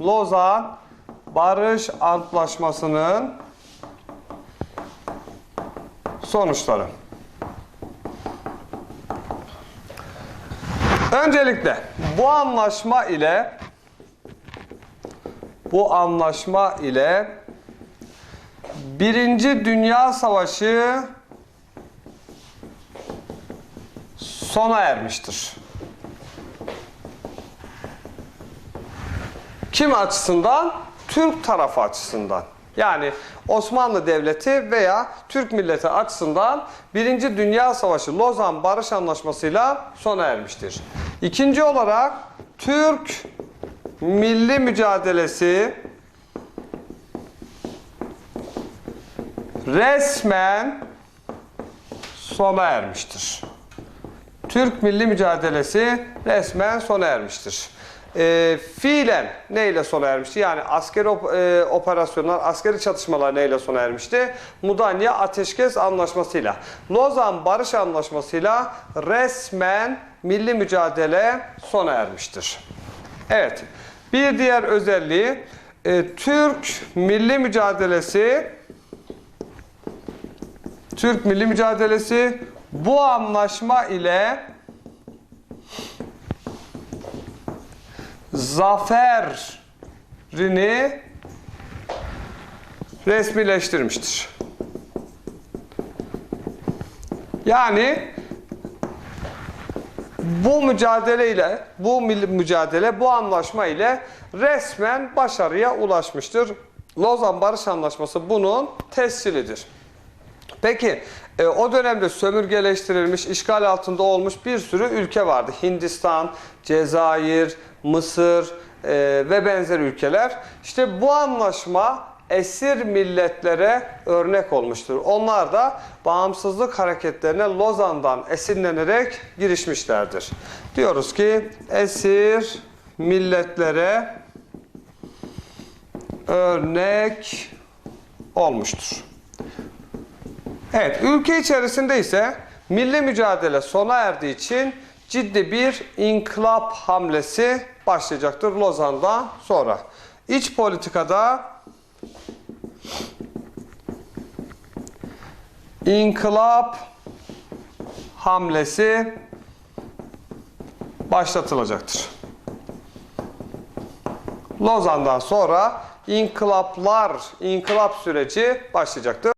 Lozan Barış Antlaşması'nın sonuçları. Öncelikle bu anlaşma ile bu anlaşma ile Birinci Dünya Savaşı sona ermiştir. Kim açısından? Türk tarafı açısından. Yani Osmanlı Devleti veya Türk milleti açısından Birinci Dünya Savaşı Lozan Barış Anlaşması'yla sona ermiştir. İkinci olarak Türk milli mücadelesi resmen sona ermiştir. Türk milli mücadelesi resmen sona ermiştir. E, fiilen neyle sona ermişti? Yani askeri op- e, operasyonlar, askeri çatışmalar neyle sona ermişti? Mudanya Ateşkes Anlaşması'yla. Lozan Barış Anlaşması'yla resmen milli mücadele sona ermiştir. Evet. Bir diğer özelliği e, Türk milli mücadelesi Türk milli mücadelesi bu anlaşma ile zaferini resmileştirmiştir. Yani bu mücadele ile, bu mücadele, bu anlaşma ile resmen başarıya ulaşmıştır. Lozan Barış Anlaşması bunun tescilidir. Peki e, o dönemde sömürgeleştirilmiş, işgal altında olmuş bir sürü ülke vardı. Hindistan, Cezayir, Mısır e, ve benzer ülkeler. İşte bu anlaşma esir milletlere örnek olmuştur. Onlar da bağımsızlık hareketlerine Lozan'dan esinlenerek girişmişlerdir. Diyoruz ki esir milletlere örnek olmuştur. Evet, ülke içerisinde ise milli mücadele sona erdiği için ciddi bir inkılap hamlesi başlayacaktır Lozan'dan sonra. İç politikada inkılap hamlesi başlatılacaktır. Lozan'dan sonra inkılaplar, inkılap süreci başlayacaktır.